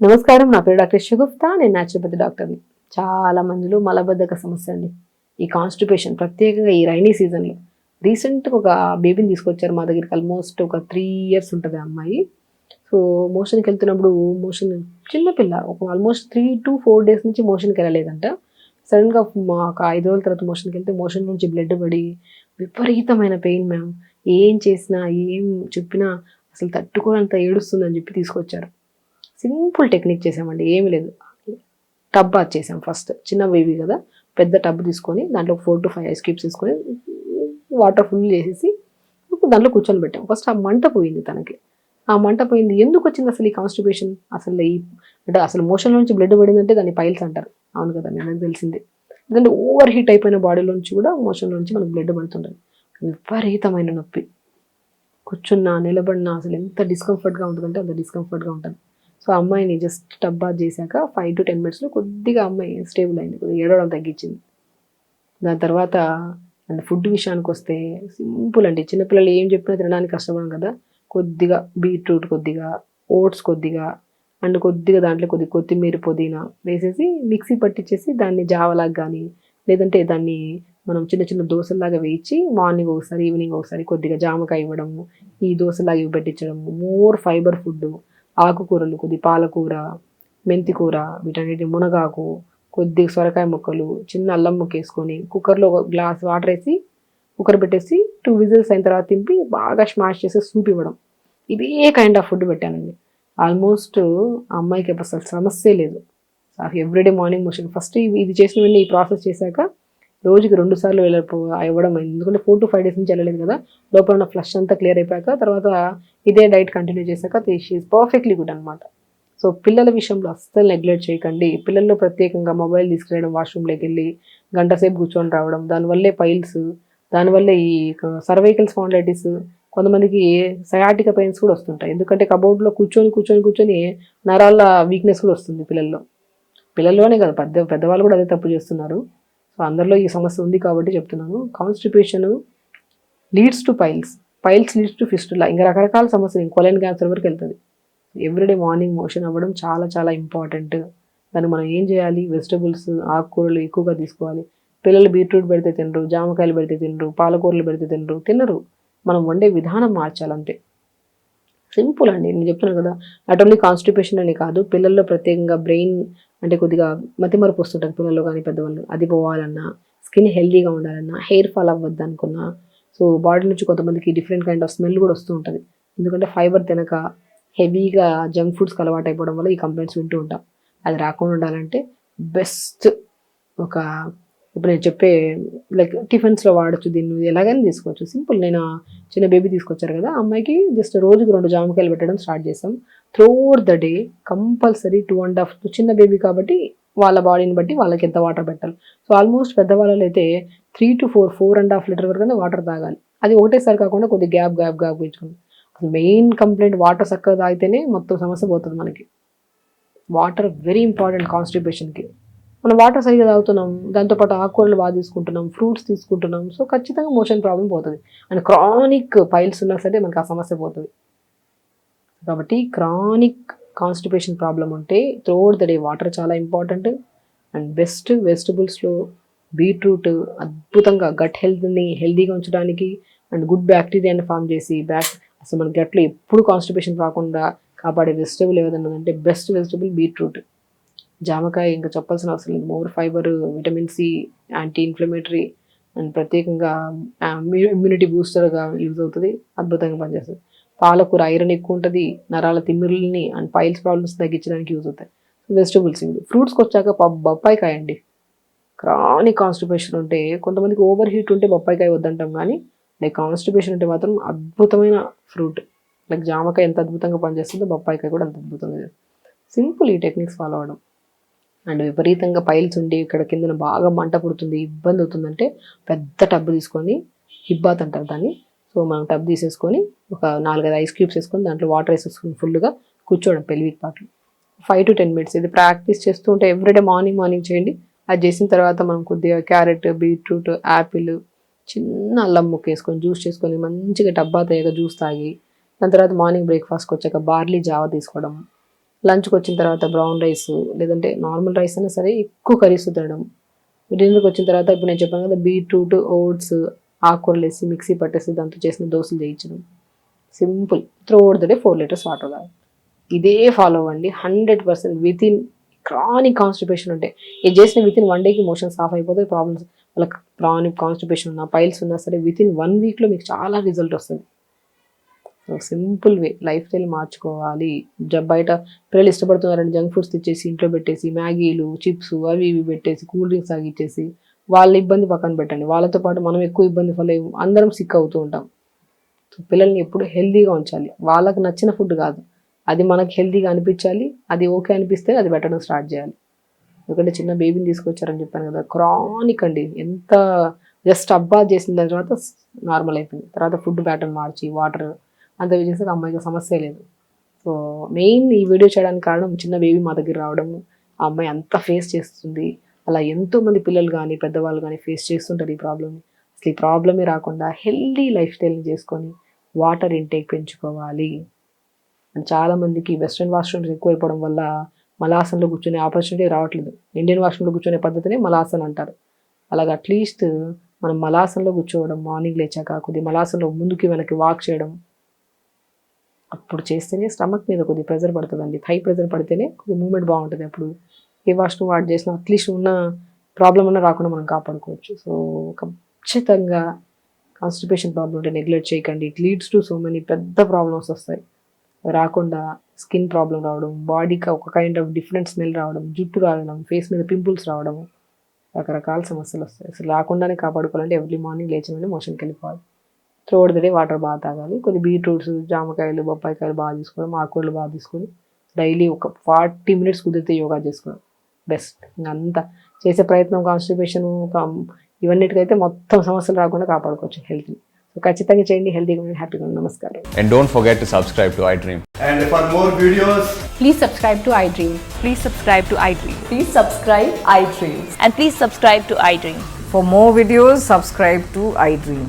నమస్కారం నా పేరు డాక్టర్ షగుప్తా నేను న్యాచురోపతి డాక్టర్ని చాలా మందిలో మలబద్ధక సమస్య అండి. ఈ కాన్స్టిపేషన్ ప్రత్యేకంగా ఈ రైనీ సీజన్లో రీసెంట్గా ఒక బేబీని తీసుకొచ్చారు మా దగ్గరికి ఆల్మోస్ట్ ఒక త్రీ ఇయర్స్ ఉంటుంది అమ్మాయి. సో మోషన్కి వెళ్తున్నప్పుడు మోషన్ చిన్నపిల్ల ఒక almost three to four days నుంచి మోషన్కి వెళ్ళలేదంట. సడన్గా మా ఒక ఐదు రోజుల తర్వాత మోషన్కి వెళ్తే మోషన్ నుంచి బ్లడ్ పడి విపరీతమైన పెయిన్ మ్యామ్ ఏం చేసినా ఏం చెప్పినా అసలు తట్టుకోనంత ఏడుస్తుందని చెప్పి తీసుకొచ్చారు. సింపుల్ టెక్నిక్ చేసామండి ఏమీ లేదు. టబ్ బాత్ చేసాం ఫస్ట్. చిన్న బేబీ కదా పెద్ద టబ్ తీసుకొని దాంట్లో four to five ice cubes తీసుకొని వాటర్ ఫుల్ చేసేసి దాంట్లో కూర్చొని పెట్టాం. ఫస్ట్ ఆ మంట పోయింది తనకి. ఆ మంట పోయింది. ఎందుకు వచ్చింది అసలు ఈ కాన్స్టిపేషన్ అసలు ఈ అంటే అసలు మోషన్ నుంచి బ్లడ్ పడిందంటే దాన్ని పైల్స్ అంటారు. అవును కదా మీ అందరికి తెలిసిందే. ఎందుకంటే ఓవర్ హీట్ అయిపోయిన బాడీలోంచి కూడా మోషన్ నుంచి మనకు బ్లడ్ పడుతుంటుంది. విపరీతమైన నొప్పి. కూర్చున్నా నిలబడినా అసలు ఎంత డిస్కంఫర్ట్గా ఉంటుందంటే అంత డిస్కంఫర్ట్గా ఉంటుంది. సో అమ్మాయిని జస్ట్ టబ్ బాత్ చేశాక ఫైవ్ టు టెన్ మినిట్స్లో కొద్దిగా అమ్మాయి స్టేబుల్ అయింది కొద్దిగా ఏడవడం తగ్గించింది. దాని తర్వాత అండ్ ఫుడ్ విషయానికి వస్తే సింపుల్ అండి. చిన్నపిల్లలు ఏం చెప్పినా తినడానికి కష్టపడం కదా. కొద్దిగా బీట్రూట్ కొద్దిగా ఓట్స్ కొద్దిగా అండ్ కొద్దిగా దాంట్లో కొద్దిగా కొత్తిమీర పుదీనా వేసేసి మిక్సీ పట్టించేసి దాన్ని జావలాగా కానీ లేదంటే దాన్ని మనం చిన్న చిన్న దోశలాగా వేయించి మార్నింగ్ ఒకసారి ఈవినింగ్ ఒకసారి కొద్దిగా జామకాయ ఇవ్వడము ఈ దోశలాగా ఇవి పెట్టించడము మోర్ ఫైబర్ ఫుడ్ ఆకుకూరలు కొద్ది పాలకూర మెంతికూర వీటన్నిటి మునగాకు కొద్దిగా సొరకాయ ముక్కలు చిన్న అల్లం ముక్క వేసుకొని కుక్కర్లో ఒక గ్లాస్ వాటర్ వేసి కుక్కర్ పెట్టేసి టూ విజిల్స్ అయిన తర్వాత తింపి బాగా స్మాష్ చేసి సూప్ ఇవ్వడం. ఇదే కైండ్ ఆఫ్ ఫుడ్ పెట్టానండి. ఆల్మోస్ట్ ఆ అమ్మాయికి అసలు సమస్య లేదు. ఎవ్రీడే మార్నింగ్ మోషన్ ఫస్ట్ ఇది చేసిన వెంటనే ఈ ప్రాసెస్ చేశాక రోజుకి రెండు సార్లు వెళ్ళిపో ఇవ్వడం అయింది. ఎందుకంటే ఫోర్ టు ఫైవ్ డేస్ నుంచి వెళ్ళలేదు కదా. లోపల ఉన్న ఫ్లష్ అంతా క్లియర్ అయిపోయాక తర్వాత ఇదే డైట్ కంటిన్యూ చేశాక తీసి పర్ఫెక్ట్లీ గుడ్ అనమాట సో పిల్లల విషయంలో అస్సలు నెగ్లెక్ట్ చేయకండి. పిల్లల్లో ప్రత్యేకంగా మొబైల్ తీసుకెళ్ళడం వాష్రూమ్లోకి వెళ్ళి గంట సేపు కూర్చొని రావడం దానివల్లే పైల్స్ దానివల్ల ఈ సర్వైకల్ స్పాండైటిస్ కొంతమందికి సయాటిక పెయిన్స్ కూడా వస్తుంటాయి. ఎందుకంటే కబోర్డ్లో కూర్చొని కూర్చొని కూర్చొని నరాల వీక్నెస్ కూడా వస్తుంది పిల్లల్లో. పిల్లల్లోనే కదా పెద్ద పెద్దవాళ్ళు కూడా అదే తప్పు చేస్తున్నారు. అందరిలో ఈ సమస్య ఉంది కాబట్టి చెప్తున్నాను. Constipation leads to piles piles leads to fistula ఇంకా రకరకాల సమస్యలు ఇంకోలైన్ క్యాన్సర్ వరకు వెళ్తుంది. ఎవ్రీడే మార్నింగ్ మోషన్ అవ్వడం చాలా చాలా ఇంపార్టెంట్ దాన్ని మనం ఏం చేయాలి? వెజిటబుల్స్ ఆకుకూరలు ఎక్కువగా తీసుకోవాలి. పిల్లలు బీట్రూట్ పెడితే తినరు జామకాయలు పెడితే తినరు పాలకూరలు పెడితే తినరు తినరు. మనం వండే విధానం మార్చాలంతే. సింపుల్ అండి. నేను చెప్తున్నాను కదా నాట్ ఓన్లీ కాన్స్టిపేషన్ అని కాదు పిల్లల్లో ప్రత్యేకంగా బ్రెయిన్ అంటే కొద్దిగా మతిమరుపు వస్తుంటారు పిల్లల్లో కానీ పెద్దవాళ్ళు. అది పోవాలన్నా స్కిన్ హెల్దీగా ఉండాలన్నా హెయిర్ ఫాల్ అవ్వద్దు అనుకున్నా సో బాడీ నుంచి కొంతమందికి డిఫరెంట్ కైండ్ ఆఫ్ స్మెల్ కూడా వస్తూ ఉంటుంది. ఎందుకంటే ఫైబర్ తినక హెవీగా జంక్ ఫుడ్స్కి అలవాటు అయిపోవడం వల్ల ఈ కంప్లైంట్స్ వింటూ ఉంటాం. అది రాకుండా ఉండాలంటే బెస్ట్ ఒక ఇప్పుడు నేను చెప్పే లైక్ టిఫిన్స్లో వాడచ్చు దీన్ని. ఎలాగైనా తీసుకోవచ్చు. సింపుల్. నేను చిన్న బేబీ తీసుకొచ్చారు కదా అమ్మాయికి జస్ట్ రోజుకి రెండు జామకాయలు పెట్టడం స్టార్ట్ చేసాం throughout the day compulsory two and half చిన్న బేబీ కాబట్టి వాళ్ళ బాడీని బట్టి వాళ్ళకి ఎంత వాటర్ పెట్టాలి. సో ఆల్మోస్ట్ పెద్దవాళ్ళు అయితే three to four four and half litre వరకు వాటర్ తాగాలి. అది ఒకటేసారి కాకుండా కొద్ది గ్యాప్ గ్యాప్ గ్యాప్ ఇచ్చుకోండి అసలు మెయిన్ కంప్లైంట్ వాటర్ చక్కగా తాగితేనే మొత్తం సమస్య పోతుంది మనకి. వాటర్ వెరీ ఇంపార్టెంట్ కాన్స్టిపేషన్కి మనం వాటర్ సరిగ్గా తాగుతున్నాం దాంతోపాటు ఆకుకూరలు బాగా తీసుకుంటున్నాం ఫ్రూట్స్ తీసుకుంటున్నాం. సో ఖచ్చితంగా మోషన్ ప్రాబ్లం పోతుంది. అండ్ క్రానిక్ పైల్స్ ఉన్నా సరే మనకి ఆ సమస్య పోతుంది. కాబట్టి క్రానిక్ కాన్స్టిపేషన్ ప్రాబ్లం ఉంటే త్రోడ్ ద డే వాటర్ చాలా ఇంపార్టెంట్. అండ్ బెస్ట్ వెజిటబుల్స్లో బీట్రూట్ అద్భుతంగా గట్ హెల్త్ని హెల్తీగా ఉంచడానికి అండ్ గుడ్ బ్యాక్టీరియాని ఫామ్ చేసి బ్యాక్ అసలు మన గట్లో ఎప్పుడు కాన్స్టిపేషన్ రాకుండా కాపాడే వెజిటబుల్ ఏదైనా అంటే బెస్ట్ వెజిటబుల్ బీట్రూట్. జామకాయ ఇంకా చెప్పాల్సిన అవసరం లేదు. More fibre vitamin C anti inflammatory and ప్రత్యేకంగా ఇమ్యూనిటీ బూస్టర్గా యూజ్ అవుతుంది. అద్భుతంగా పనిచేస్తుంది. పాలకూర ఐరన్ ఎక్కువ ఉంటుంది నరాల తిమ్మిరుల్ని అండ్ పైల్స్ ప్రాబ్లమ్స్ తగ్గించడానికి యూజ్ అవుతాయి. వెజిటబుల్స్ ఇవి ఫ్రూట్స్కి వచ్చాక బొప్పాయికాయ అండి. క్రానిక్ కాన్స్టిపేషన్ ఉంటే కొంతమందికి ఓవర్ హీట్ ఉంటే బొప్పాయికాయ వద్దంటాం కానీ లైక్ కాన్స్టిపేషన్ ఉంటే మాత్రం అద్భుతమైన ఫ్రూట్ లైక్ జామకాయ ఎంత అద్భుతంగా పనిచేస్తుందో బొప్పాయికాయ కూడా అంత అద్భుతంగా సింపుల్ ఈ టెక్నిక్స్ ఫాలో అవడం. అండ్ విపరీతంగా పైల్స్ ఉండి ఇక్కడ కిందన బాగా మంట పుడుతుంది. ఇబ్బంది అవుతుందంటే పెద్ద టబ్ తీసుకొని హిబ్బాత్ అంటారు దాన్ని. సో మనం టబ్ తీసేసుకొని ఒక నాలుగైదు ఐస్ క్యూబ్స్ వేసుకొని దాంట్లో వాటర్ వేసేసుకొని ఫుల్గా కూర్చోవడం పెళ్ళివిక్ పాటలు. ఫైవ్ టు టెన్ మినిట్స్ ఇది ప్రాక్టీస్ చేస్తూ ఉంటే ఎవ్రీడే మార్నింగ్ మార్నింగ్ చేయండి. అది చేసిన తర్వాత మనం కొద్దిగా క్యారెట్ బీట్రూట్ యాపిల్ చిన్న అల్లం ముక్క వేసుకొని జ్యూస్ చేసుకొని మంచిగా డబ్బా తేగ జ్యూస్ తాగి దాని తర్వాత మార్నింగ్ బ్రేక్ఫాస్ట్కి వచ్చాక బార్లీ జావ తీసుకోవడం లంచ్కి వచ్చిన తర్వాత బ్రౌన్ రైస్ లేదంటే నార్మల్ రైస్ అయినా సరే ఎక్కువ కర్రీస్ తినడం డిన్నర్కి వచ్చిన తర్వాత ఇప్పుడు నేను చెప్పాను కదా బీట్రూట్ ఓట్స్ ఆకుకూరలు వేసి మిక్సీ పట్టేసి దాంతో చేసిన దోశలు చేయించడం. Simple. Through the day four litres water తాగాలి ఇదే ఫాలో అవ్వండి. Hundred percent within chronic constipation ఉంటే ఇది చేసిన విత్ ఇన్ వన్ డేకి మోషన్స్ ఆఫ్ అయిపోతాయి ప్రాబ్లమ్స్. వాళ్ళకి క్రానిక్ కాన్స్టిపేషన్ ఉన్నా పైల్స్ ఉన్నా సరే విత్ ఇన్ వన్ వీక్లో మీకు చాలా రిజల్ట్ వస్తుంది. సింపుల్ వే లైఫ్ స్టైల్ మార్చుకోవాలి. జ- బయట పిల్లలు ఇష్టపడుతున్నారని జంక్ ఫుడ్స్ తెచ్చేసి ఇంట్లో పెట్టేసి మ్యాగీలు చిప్స్ అవి ఇవి పెట్టేసి కూల్ డ్రింక్స్ తాగిచ్చేసి వాళ్ళ ఇబ్బంది పక్కన పెట్టండి. వాళ్ళతో పాటు మనం ఎక్కువ ఇబ్బంది ఫల అందరం సిక్ అవుతూ ఉంటాం. సో పిల్లల్ని ఎప్పుడు హెల్దీగా ఉంచాలి. వాళ్ళకి నచ్చిన ఫుడ్ కాదు. అది మనకు హెల్తీగా అనిపించాలి. అది ఓకే అనిపిస్తే అది పెట్టడం స్టార్ట్ చేయాలి. ఎందుకంటే చిన్న బేబీని తీసుకొచ్చారని చెప్పాను కదా క్రానిక్ అండి. ఎంత జస్ట్ అబ్బా చేసిన దాని తర్వాత నార్మల్ అయిపోయింది. తర్వాత ఫుడ్ ప్యాటర్న్ మార్చి వాటర్ అంత చేస్తే అమ్మాయికి సమస్య లేదు. సో మెయిన్ ఈ వీడియో చేయడానికి కారణం చిన్న బేబీ మా దగ్గర రావడము. ఆ అమ్మాయి అంత ఫేస్ చేస్తుంది. అలా ఎంతో మంది పిల్లలు కానీ పెద్దవాళ్ళు కానీ ఫేస్ చేస్తుంటారు ఈ ప్రాబ్లమ్ని అసలు ఈ ప్రాబ్లమే రాకుండా హెల్దీ లైఫ్ స్టైల్ని చేసుకొని వాటర్ ఇంటేక్ పెంచుకోవాలి. అండ్ చాలామందికి వెస్ట్రన్ వాష్రూమ్స్ ఎక్కువైపోవడం వల్ల మలాసన్లో కూర్చునే ఆపర్చునిటీ రావట్లేదు. ఇండియన్ వాష్రూమ్లో కూర్చునే పద్ధతినే మలాసన్ అంటారు. అలాగ అట్లీస్ట్ మనం మలాసన్లో కూర్చోవడం మార్నింగ్ లేచాక కొద్ది మలాసన్లో ముందుకి వెనక్కి వాక్ చేయడం అప్పుడు చేస్తేనే స్టమక్ మీద కొద్ది ప్రెజర్ పడుతుందండి. థై ప్రెజర్ పడితేనే కొద్ది మూమెంట్ బాగుంటుంది. అప్పుడు ఏ వాష్రూమ్ వాడు చేసినా అట్లీస్ట్ ఉన్న ప్రాబ్లం అన్న రాకుండా మనం కాపాడుకోవచ్చు. సో ఖచ్చితంగా కాన్స్టిపేషన్ ప్రాబ్లం ఉంటే నెగ్లెక్ట్ చేయకండి. It leads to so many పెద్ద ప్రాబ్లమ్స్ వస్తాయి. రాకుండా స్కిన్ ప్రాబ్లం రావడం బాడీకి ఒక కైండ్ ఆఫ్ డిఫరెంట్ స్మెల్ రావడం జుట్టు రావడం ఫేస్ మీద పింపుల్స్ రావడం రకరకాల సమస్యలు వస్తాయి. అసలు రాకుండానే కాపాడుకోవాలంటే ఎవ్రీ మార్నింగ్ లేచిన మోషన్కి వెళ్ళిపోవాలి. త్రోడ్ డే వాటర్ బాగా తాగాలి. కొన్ని బీట్రూట్స్ జామకాయలు బొప్పాయికాయలు బాగా తీసుకోవడం మాకూరలు బాగా తీసుకొని డైలీ ఒక ఫార్టీ మినిట్స్ కుదిరితే యోగా చేసుకున్నాం బెస్ట్. ఇంకంతా చేసే ప్రయత్నం కాన్స్టిపేషన్ ఇవన్నిటికైతే మొత్తం సమస్యలు రాకుండా కాపాడుకోవచ్చు హెల్త్ని. సో ఖచ్చితంగా చేయండి. హెల్దీగా ఉండండి హ్యాపీగా ఉండండి. నమస్కారం. And don't forget to subscribe to I Dream and for more videos please subscribe to I Dream please subscribe to I Dream please subscribe I Dream and please subscribe to I Dream for more videos subscribe to I Dream